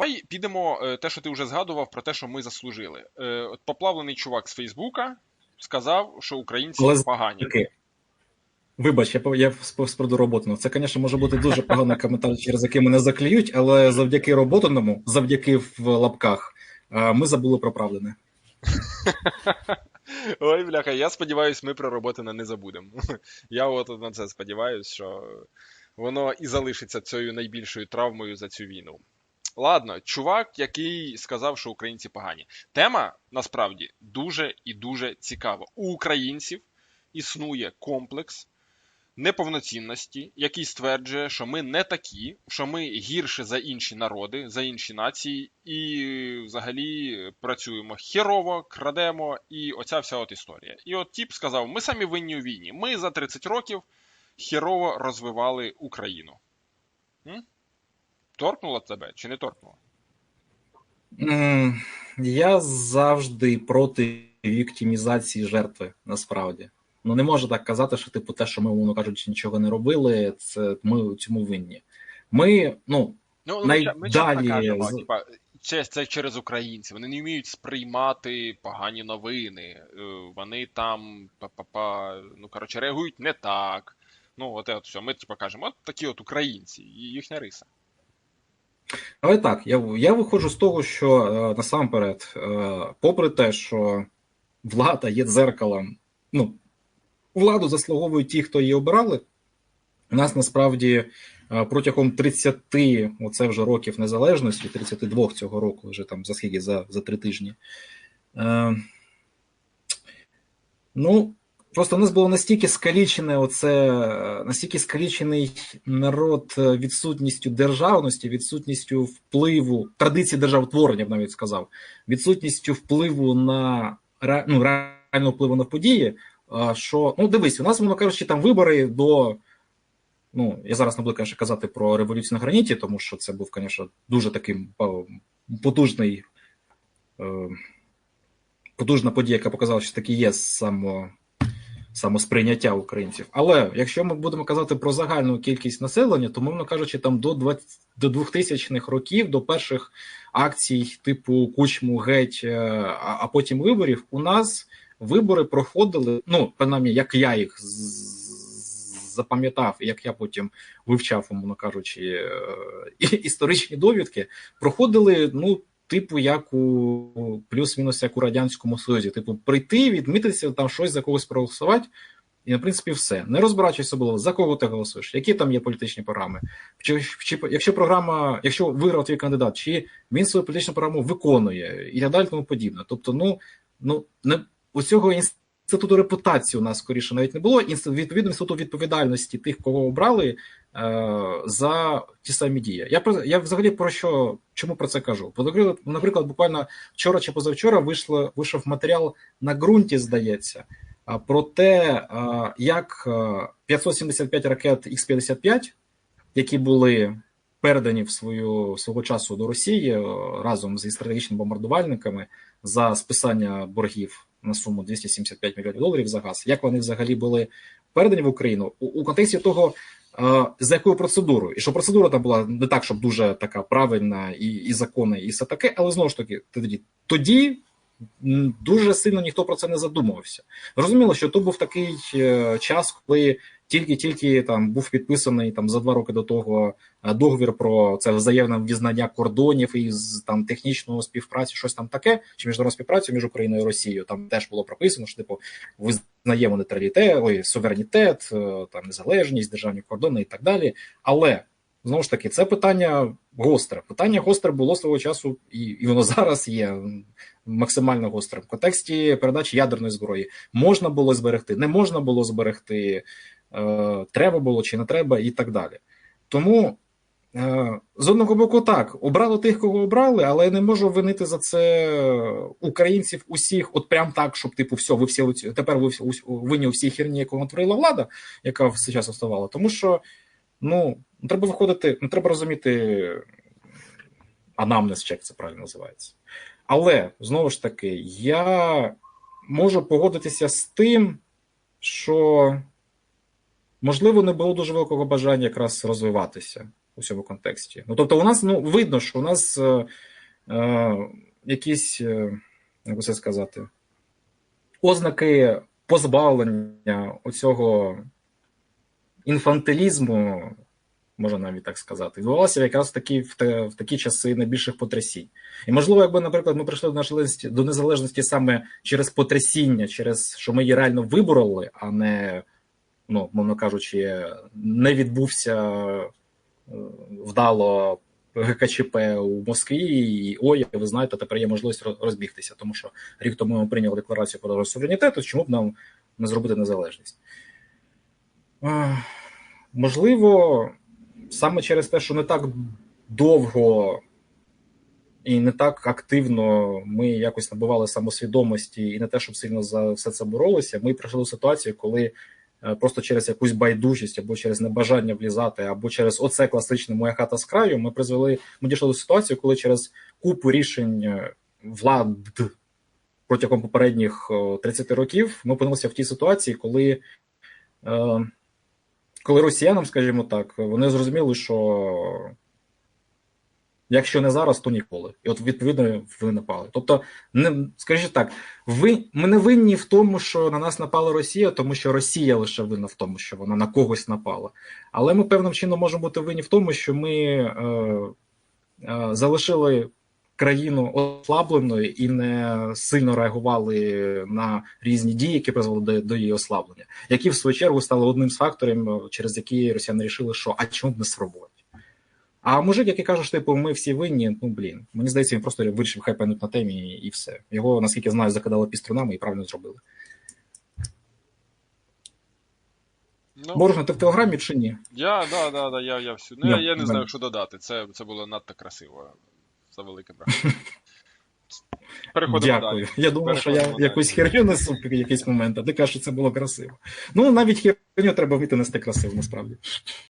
Давай підемо е, те, що ти вже згадував про те, що ми заслужили. Е, От поплавлений чувак з Фейсбука сказав, що українці Але погані. Вибач, я, я спроду роботину. Це, звісно, може бути дуже поганий коментар, через який мене заклюють, але завдяки роботиному, завдяки в лапках, е, ми забули про правлене. Ой, бляха, я сподіваюся, ми про Роботина не забудемо. Я от на це сподіваюся, що воно і залишиться цією найбільшою травмою за цю війну. Ладно, чувак, який сказав, що українці погані. Тема насправді дуже і дуже цікава. У українців існує комплекс неповноцінності, який стверджує, що ми не такі, що ми гірше за інші народи, за інші нації, і взагалі працюємо херово, крадемо, і оця вся от історія. І от тіп сказав: ми самі винні у війні. Ми за 30 років херово розвивали Україну. М? Торкнуло тебе чи не торкнуло? Я завжди проти віктимізації жертви, насправді. Ну не можу так казати, що типу те, що ми, умовно кажучи, нічого не робили, це ми у цьому винні. Ми, ну, Ну, ми, ча- ми кажемо, типа, це, це через українців. Вони не вміють сприймати погані новини. е, Вони там па-па-па, ну коротше, реагують не так. Ну, от от все. Ми типа кажемо, от такі от українці, їхня риса. Але так, я, я виходжу з того, що е, насамперед, е, попри те, що влада є дзеркалом, ну, владу заслуговують ті, хто її обирали. У нас насправді е, протягом 30, оце вже років незалежності, 32 цього року, вже там за скільки за, за три тижні. Е, ну, Просто у нас було настільки скалічене, оце настільки скалічений народ е, відсутністю державності, відсутністю впливу, традиції державотворення, б навіть сказав, відсутністю впливу на ну, реального впливу на події. Що ну дивись, у нас, воно кажучи, там вибори до. Ну, я зараз не буду конечно, казати про революцію на граніті, тому що це був, звісно, дуже таким е, потужний, е, потужна подія, яка показала, що таки є само самосприйняття українців. Але якщо ми будемо казати про загальну кількість населення, то мовно кажучи, там до 20, до 2000-х років, до перших акцій типу Кучму геть, е, а, а потім виборів, у нас вибори проходили. Ну, принаймні, як я їх запам'ятав, як я потім вивчав, умовно кажучи, е, історичні довідки, проходили ну. Типу, як у плюс-мінус як у радянському союзі, типу, прийти, відмітитися там щось за когось проголосувати, і, на принципі, все. Не розбираючись особливо, за кого ти голосуєш, які там є політичні програми. Чи, чи якщо програма, якщо виграв твій кандидат, чи він свою політичну програму виконує і так далі, тому подібне. Тобто, ну ну не у цього інституту репутації у нас скоріше навіть не було. Відповідно інституту відповідальності тих, кого обрали е, за ті самі дії. Я про я взагалі про що чому про це кажу? Бо, наприклад, буквально вчора чи позавчора вийшло вийшов матеріал на ґрунті, здається. Про те, як 575 ракет Х-55, які були передані в свою свого часу до Росії е, разом зі стратегічними бомбардувальниками за списання боргів на суму 275 мільйонів доларів за газ, як вони взагалі були передані в Україну? У, у контексті того, е, за якою процедурою, і що процедура там була не так, щоб дуже така правильна і, і законна, і все таке, але знову ж таки, тоді тоді дуже сильно ніхто про це не задумувався. Зрозуміло, що то був такий е, час, коли тільки-тільки там був підписаний там за два роки до того е, договір про це взаємне визнання кордонів і там технічної співпраці, щось там таке, чи міжнародну співпрацю між Україною і Росією. Там теж було прописано, що типу визнаємо нейтралітет, ой, суверенітет, е, там незалежність, державні кордони і так далі. Але знову ж таки, це питання гостре. Питання гостре було свого часу, і, і воно зараз є максимально гострим. В контексті передачі ядерної зброї можна було зберегти, не можна було зберегти, треба було чи не треба, і так далі. Тому. е, З одного боку, так, обрали тих, кого обрали, але я не можу винити за це українців усіх, от прям так, щоб типу, все, ви всі тепер ви винні у всій херні, яку натворила влада, яка все час оставала. Тому що ну треба виходити, ну треба розуміти анамнез, чи як це правильно називається. Але знову ж таки, я можу погодитися з тим, що можливо не було дуже великого бажання якраз розвиватися у цьому контексті. Ну тобто, у нас ну видно, що у нас е, е, якісь, е, як це сказати, ознаки позбавлення оцього інфантилізму, можна навіть так сказати, відбувалося якраз такі в, в такі часи найбільших потрясінь. І можливо, якби, наприклад, ми прийшли до незалежності, до незалежності саме через потрясіння, через що ми її реально вибороли, а не, ну, мовно кажучи, не відбувся е, вдало ГКЧП у Москві, і ой, ви знаєте, тепер є можливість розбігтися, тому що рік тому ми прийняли декларацію про суверенітету, чому б нам не зробити незалежність? Можливо, саме через те, що не так довго і не так активно ми якось набували самосвідомості, і не те, щоб сильно за все це боролися, ми прийшли до ситуації, коли е, просто через якусь байдужість або через небажання влізати, або через оце класичне моя хата з краю, ми призвели, ми дійшли до ситуації, коли через купу рішень е, влад протягом попередніх е, 30 років ми опинилися в тій ситуації, коли. е, коли росіянам, скажімо так, вони зрозуміли, що якщо не зараз, то ніколи. І от відповідно ви напали. Тобто, не скажіть так, ви ми не винні в тому, що на нас напала Росія, тому що Росія лише винна в тому, що вона на когось напала. Але ми певним чином можемо бути винні в тому, що ми е, е, залишили країну ослабленою і не сильно реагували на різні дії, які призвели до, до її ослаблення, які в свою чергу стали одним з факторів, через які росіяни рішили, що а чому б не спробувати. А мужик, який каже, що типу, ми всі винні, ну блін, мені здається, він просто вирішив хайпануть на темі і, все. Його, наскільки я знаю, закидали піструнами і правильно зробили. Ну, Боржна, ти в телеграмі чи ні? я, да, да, да, я, я всю. Ну, я, я не знаю, що додати. Це, це було надто красиво. За велике. Переходимо Дякую. далі. Я думав, що я Переходимо якусь херню несу в якийсь момент, а ти кажеш, що це було красиво. Ну, навіть херню треба вміти нести красиво, насправді.